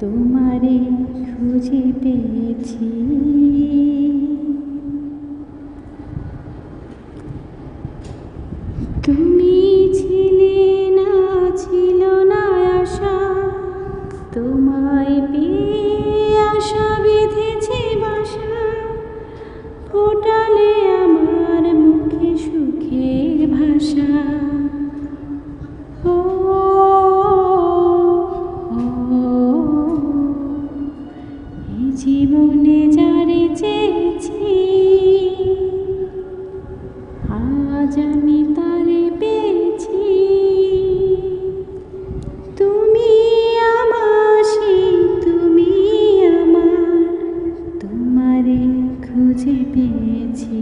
তোমারে খুঁজে পেয়েছি। তুমি ছিলে না, ছিল না আশা। তোমায় পেয়ে আশা বেঁধেছে বাসা। ফোটালে আমার মুখে সুখের ভাষা। জীবনে যারে চেয়েছি আজ আমি তারে পেয়েছি। তুমি আমার তুমি আমার তোমারে খুঁজে পেয়েছি।